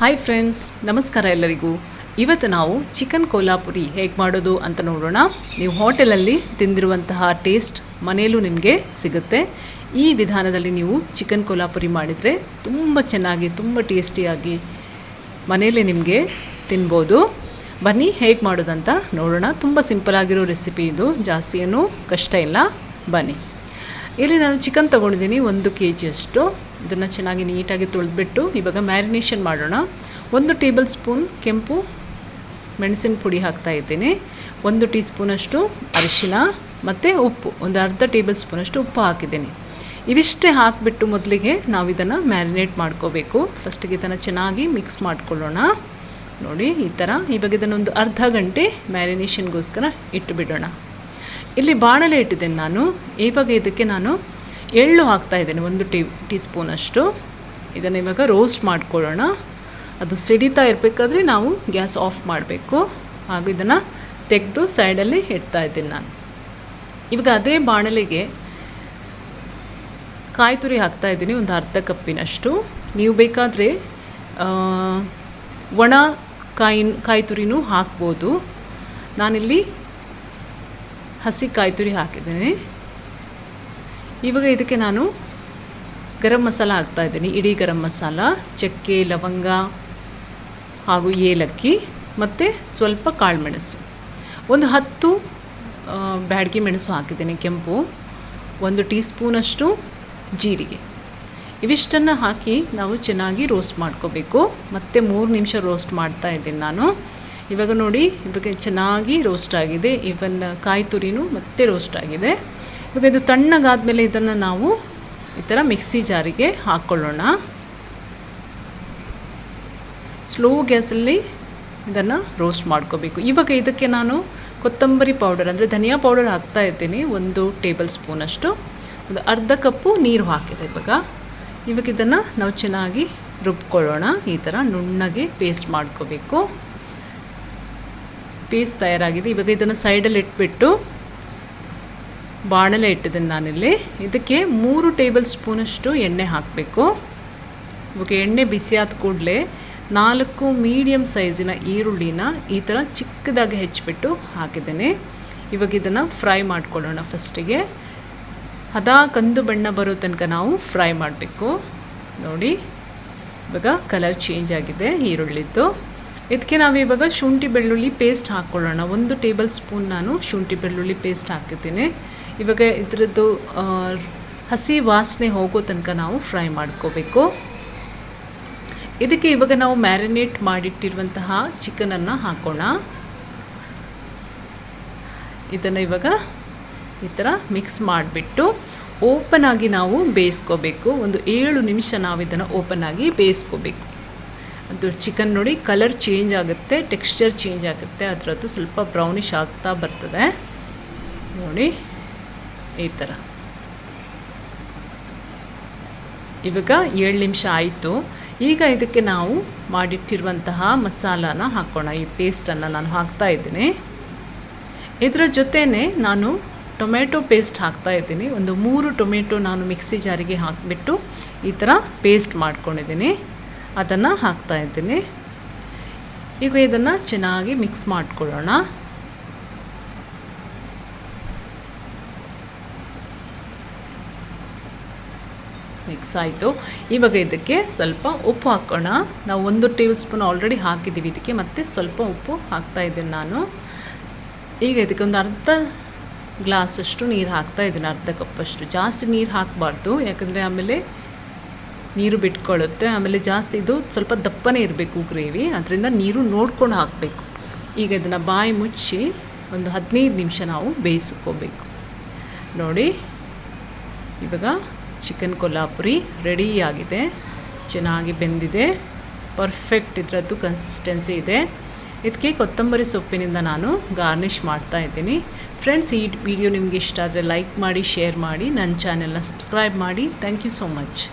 Hi friends ನಮಸ್ಕಾರ ಎಲ್ಲರಿಗೂ. ಇವತ್ತು ನಾವು ಚಿಕನ್ ಕೋಲಾಪುರಿ ಹೇಗೆ ಮಾಡೋದು ಅಂತ ನೋಡೋಣ. ನೀವು ಹೋಟೆಲಲ್ಲಿ ತಿಂದಿರುವಂತಹ ಟೇಸ್ಟ್ ಮನೆಯಲ್ಲೂ ನಿಮಗೆ ಸಿಗುತ್ತೆ. ಈ ವಿಧಾನದಲ್ಲಿ ನೀವು ಚಿಕನ್ ಕೋಲಾಪುರಿ ಮಾಡಿದರೆ ತುಂಬ ಚೆನ್ನಾಗಿ, ತುಂಬ ಟೇಸ್ಟಿಯಾಗಿ ಮನೆಯಲ್ಲೇ ನಿಮಗೆ ತಿನ್ಬೋದು. ಬನ್ನಿ ಹೇಗೆ ಮಾಡೋದಂತ ನೋಡೋಣ. ತುಂಬ ಸಿಂಪಲ್ ಆಗಿರೋ ರೆಸಿಪಿ ಇದು ಜಾಸ್ತಿ ಏನೂ ಕಷ್ಟ ಇಲ್ಲ. ಬನ್ನಿ. ಇಲ್ಲಿ ನಾನು ಚಿಕನ್ ತೊಗೊಂಡಿದ್ದೀನಿ ಒಂದು ಕೆ ಜಿಯಷ್ಟು ಇದನ್ನು ಚೆನ್ನಾಗಿ ನೀಟಾಗಿ ತೊಳೆದ್ಬಿಟ್ಟು ಇವಾಗ ಮ್ಯಾರಿನೇಷನ್ ಮಾಡೋಣ. ಒಂದು ಟೇಬಲ್ ಸ್ಪೂನ್ ಕೆಂಪು ಮೆಣಸಿನ ಪುಡಿ ಹಾಕ್ತಾ ಇದ್ದೀನಿ. ಒಂದು ಟೀ ಸ್ಪೂನಷ್ಟು ಅರಿಶಿನ ಮತ್ತು ಉಪ್ಪು. ಒಂದು ಅರ್ಧ ಟೇಬಲ್ ಸ್ಪೂನಷ್ಟು ಉಪ್ಪು ಹಾಕಿದ್ದೀನಿ. ಇವಿಷ್ಟೇ ಹಾಕಿಬಿಟ್ಟು ಮೊದಲಿಗೆ ನಾವು ಇದನ್ನು ಮ್ಯಾರಿನೇಟ್ ಮಾಡ್ಕೋಬೇಕು. ಫಸ್ಟಿಗೆ ಇದನ್ನು ಚೆನ್ನಾಗಿ ಮಿಕ್ಸ್ ಮಾಡ್ಕೊಳ್ಳೋಣ. ನೋಡಿ, ಈ ಥರ ಇವಾಗ ಇದನ್ನೊಂದು ಅರ್ಧ ಗಂಟೆ ಮ್ಯಾರಿನೇಷನ್ಗೋಸ್ಕರ ಇಟ್ಟು ಬಿಡೋಣ ಇಲ್ಲಿ ಬಾಣಲೆ ಇಟ್ಟಿದ್ದೇನೆ ನಾನು. ಇವಾಗ ಇದಕ್ಕೆ ನಾನು ಎಳ್ಳು ಹಾಕ್ತಾ ಇದ್ದೇನೆ, ಒಂದು ಟೀ ಟೀ ಸ್ಪೂನಷ್ಟು ಇದನ್ನು ಇವಾಗ ರೋಸ್ಟ್ ಮಾಡ್ಕೊಳ್ಳೋಣ. ಅದು ಸಿಡಿತಾ ಇರಬೇಕಾದ್ರೆ ನಾವು ಗ್ಯಾಸ್ ಆಫ್ ಮಾಡಬೇಕು. ಹಾಗೂ ಇದನ್ನು ತೆಗೆದು ಸೈಡಲ್ಲಿ ಇಡ್ತಾ ಇದ್ದೀನಿ ನಾನು. ಇವಾಗ ಅದೇ ಬಾಣಲೆಗೆ ಕಾಯಿ ತುರಿ ಹಾಕ್ತಾ ಇದ್ದೀನಿ, ಒಂದು ಅರ್ಧ ಕಪ್ಪಿನಷ್ಟು. ನೀವು ಬೇಕಾದರೆ ಒಣ ಕಾಯಿ ಕಾಯಿ ತುರಿನೂ ಹಾಕ್ಬೋದು. ನಾನಿಲ್ಲಿ ಹಸಿ ಕಾಯಿ ತುರಿ ಹಾಕಿದ್ದೀನಿ. ಇವಾಗ ಇದಕ್ಕೆ ನಾನು ಗರಂ ಮಸಾಲ ಹಾಕ್ತಾಯಿದ್ದೀನಿ ಇಡೀ ಗರಂ ಮಸಾಲ, ಚಕ್ಕೆ, ಲವಂಗ ಹಾಗೂ ಏಲಕ್ಕಿ ಮತ್ತು ಸ್ವಲ್ಪ ಕಾಳುಮೆಣಸು ಒಂದು ಹತ್ತು ಬ್ಯಾಡಗಿ ಮೆಣಸು ಹಾಕಿದ್ದೀನಿ ಕೆಂಪು. ಒಂದು ಟೀ ಸ್ಪೂನಷ್ಟು ಜೀರಿಗೆ. ಇವಿಷ್ಟನ್ನು ಹಾಕಿ ನಾವು ಚೆನ್ನಾಗಿ ರೋಸ್ಟ್ ಮಾಡ್ಕೋಬೇಕು. ಮತ್ತು ಮೂರು ನಿಮಿಷ ರೋಸ್ಟ್ ಮಾಡ್ತಾ ಇದ್ದೀನಿ ನಾನು. ಇವಾಗ ನೋಡಿ, ಇವಾಗ ಚೆನ್ನಾಗಿ ರೋಸ್ಟ್ ಆಗಿದೆ. ಇವನ್ ಕಾಯಿ ತುರಿನೂ ಮತ್ತೆ ರೋಸ್ಟ್ ಆಗಿದೆ. ಇವಾಗ ಇದು ತಣ್ಣಗಾದಮೇಲೆ ಇದನ್ನು ನಾವು ಈ ಥರ ಮಿಕ್ಸಿ ಜಾರಿಗೆ ಹಾಕ್ಕೊಳ್ಳೋಣ ಸ್ಲೋ ಗ್ಯಾಸಲ್ಲಿ ಇದನ್ನು ರೋಸ್ಟ್ ಮಾಡ್ಕೋಬೇಕು. ಇವಾಗ ಇದಕ್ಕೆ ನಾನು ಕೊತ್ತಂಬರಿ ಪೌಡರ್ ಅಂದರೆ ಧನಿಯಾ ಪೌಡರ್ ಹಾಕ್ತಾ ಇದ್ದೀನಿ, ಒಂದು ಟೇಬಲ್ ಸ್ಪೂನಷ್ಟು ಒಂದು ಅರ್ಧ ಕಪ್ಪು ನೀರು ಹಾಕಿದೆ ಇವಾಗ. ಇವಾಗ ಇದನ್ನು ನಾವು ಚೆನ್ನಾಗಿ ರುಬ್ಕೊಳ್ಳೋಣ. ಈ ಥರ ನುಣ್ಣಗೆ ಪೇಸ್ಟ್ ಮಾಡ್ಕೋಬೇಕು. ಪೇಸ್ಟ್ ತಯಾರಾಗಿದೆ. ಇವಾಗ ಇದನ್ನು ಸೈಡಲ್ಲಿ ಇಟ್ಬಿಟ್ಟು ಬಾಣಲೆ ಇಟ್ಟಿದ್ದೀನಿ ನಾನಿಲ್ಲಿ. ಇದಕ್ಕೆ ಮೂರು ಟೇಬಲ್ ಸ್ಪೂನಷ್ಟು ಎಣ್ಣೆ ಹಾಕಬೇಕು. ಇವಾಗ ಎಣ್ಣೆ ಬಿಸಿಯಾದ ಕೂಡಲೇ ನಾಲ್ಕು ಮೀಡಿಯಮ್ ಸೈಜಿನ ಈರುಳ್ಳಿನ ಈ ಥರ ಚಿಕ್ಕದಾಗಿ ಹೆಚ್ಚಿಬಿಟ್ಟು ಹಾಕಿದ್ದೇನೆ. ಇವಾಗ ಇದನ್ನು ಫ್ರೈ ಮಾಡ್ಕೊಳ್ಳೋಣ ಫಸ್ಟಿಗೆ. ಹದ ಕಂದು ಬಣ್ಣ ಬರೋ ತನಕ ನಾವು ಫ್ರೈ ಮಾಡಬೇಕು. ನೋಡಿ, ಇವಾಗ ಕಲರ್ ಚೇಂಜ್ ಆಗಿದೆ ಈರುಳ್ಳಿದ್ದು. ಇದಕ್ಕೆ ನಾವು ಇವಾಗ ಶುಂಠಿ ಬೆಳ್ಳುಳ್ಳಿ ಪೇಸ್ಟ್ ಹಾಕ್ಕೊಳ್ಳೋಣ. ಒಂದು ಟೇಬಲ್ ಸ್ಪೂನ್ ನಾನು ಶುಂಠಿ ಬೆಳ್ಳುಳ್ಳಿ ಪೇಸ್ಟ್ ಹಾಕಿದ್ದೀನಿ. ಇವಾಗ ಇದರದ್ದು ಹಸಿ ವಾಸನೆ ಹೋಗೋ ತನಕ ನಾವು ಫ್ರೈ ಮಾಡ್ಕೋಬೇಕು. ಇದಕ್ಕೆ ಇವಾಗ ನಾವು ಮ್ಯಾರಿನೇಟ್ ಮಾಡಿಟ್ಟಿರುವಂತಹ ಚಿಕನನ್ನು ಹಾಕೋಣ. ಇದನ್ನು ಇವಾಗ ಈ ಥರ ಮಿಕ್ಸ್ ಮಾಡಿಬಿಟ್ಟು ಓಪನ್ ಆಗಿ ನಾವು ಬೇಯಿಸ್ಕೋಬೇಕು. ಒಂದು ಏಳು ನಿಮಿಷ ನಾವು ಇದನ್ನು ಓಪನ್ ಆಗಿ ಬೇಯಿಸ್ಕೋಬೇಕು. ಅದು ಚಿಕನ್ ನೋಡಿ ಕಲರ್ ಚೇಂಜ್ ಆಗುತ್ತೆ, ಟೆಕ್ಸ್ಚರ್ ಚೇಂಜ್ ಆಗುತ್ತೆ. ಅದರದ್ದು ಸ್ವಲ್ಪ ಬ್ರೌನಿಶ್ ಆಗ್ತಾ ಬರ್ತದೆ. ನೋಡಿ. ಈ ಥರ. ಇವಾಗ ಏಳು ನಿಮಿಷ ಆಯಿತು. ಈಗ ಇದಕ್ಕೆ ನಾವು ಮಾಡಿಟ್ಟಿರುವಂತಹ ಮಸಾಲಾನ ಹಾಕೋಣ. ಈ ಪೇಸ್ಟನ್ನು ನಾನು ಹಾಕ್ತಾ ಇದ್ದೀನಿ. ಇದರ ಜೊತೆಯೇ ನಾನು ಟೊಮೆಟೊ ಪೇಸ್ಟ್ ಹಾಕ್ತಾ ಇದ್ದೀನಿ. ಒಂದು ಮೂರು ಟೊಮೆಟೊ ನಾನು ಮಿಕ್ಸಿ ಜಾರಿಗೆ ಹಾಕಿಬಿಟ್ಟು ಈ ಥರ ಪೇಸ್ಟ್ ಮಾಡ್ಕೊಂಡಿದ್ದೀನಿ. ಅದನ್ನು ಹಾಕ್ತಾ ಇದ್ದೀನಿ. ಈಗ ಇದನ್ನು ಚೆನ್ನಾಗಿ ಮಿಕ್ಸ್ ಮಾಡ್ಕೊಳ್ಳೋಣ. ಮಿಕ್ಸ್ ಆಯಿತು. ಇವಾಗ ಇದಕ್ಕೆ ಸ್ವಲ್ಪ ಉಪ್ಪು ಹಾಕೋಣ. ನಾವು ಒಂದು ಟೇಬಲ್ ಸ್ಪೂನ್ ಆಲ್ರೆಡಿ ಹಾಕಿದ್ದೀವಿ ಇದಕ್ಕೆ, ಮತ್ತು ಸ್ವಲ್ಪ ಉಪ್ಪು ಹಾಕ್ತಾ ಇದ್ದೀನಿ ನಾನು. ಈಗ ಇದಕ್ಕೆ ಒಂದು ಅರ್ಧ ಗ್ಲಾಸಷ್ಟು ನೀರು ಹಾಕ್ತಾ ಇದ್ದೀನಿ, ಅರ್ಧ ಕಪ್ಪಷ್ಟು. ಜಾಸ್ತಿ ನೀರು ಹಾಕಬಾರ್ದು, ಯಾಕಂದರೆ ಆಮೇಲೆ ನೀರು ಬಿಟ್ಕೊಳ್ಳುತ್ತೆ. ಆಮೇಲೆ ಜಾಸ್ತಿ ಇದು ಸ್ವಲ್ಪ ದಪ್ಪನೇ ಇರಬೇಕು ಗ್ರೇವಿ ಅದರಿಂದ ನೀರು ನೋಡ್ಕೊಂಡು ಹಾಕಬೇಕು. ಈಗ ಇದನ್ನು ಬಾಯಿ ಮುಚ್ಚಿ ಒಂದು ಹದಿನೈದು ನಿಮಿಷ ನಾವು ಬೇಯಿಸ್ಕೋಬೇಕು. ನೋಡಿ, ಇವಾಗ ಚಿಕನ್ ಕೊಲ್ಹಾಪುರಿ ರೆಡಿಯಾಗಿದೆ. ಚೆನ್ನಾಗಿ ಬೆಂದಿದೆ. ಪರ್ಫೆಕ್ಟ್ ಇದರದ್ದು ಕನ್ಸಿಸ್ಟೆನ್ಸಿ ಇದೆ. ಇದಕ್ಕೆ ಕೊತ್ತಂಬರಿ ಸೊಪ್ಪಿನಿಂದ ನಾನು ಗಾರ್ನಿಷ್ ಮಾಡ್ತಾ ಇದ್ದೀನಿ. ಫ್ರೆಂಡ್ಸ್ ಈ ವಿಡಿಯೋ ನಿಮಗೆ ಇಷ್ಟ ಆದರೆ ಲೈಕ್ ಮಾಡಿ ಶೇರ್ ಮಾಡಿ. ನನ್ನ ಚಾನೆಲ್ನ ಸಬ್ಸ್ಕ್ರೈಬ್ ಮಾಡಿ. Thank you so much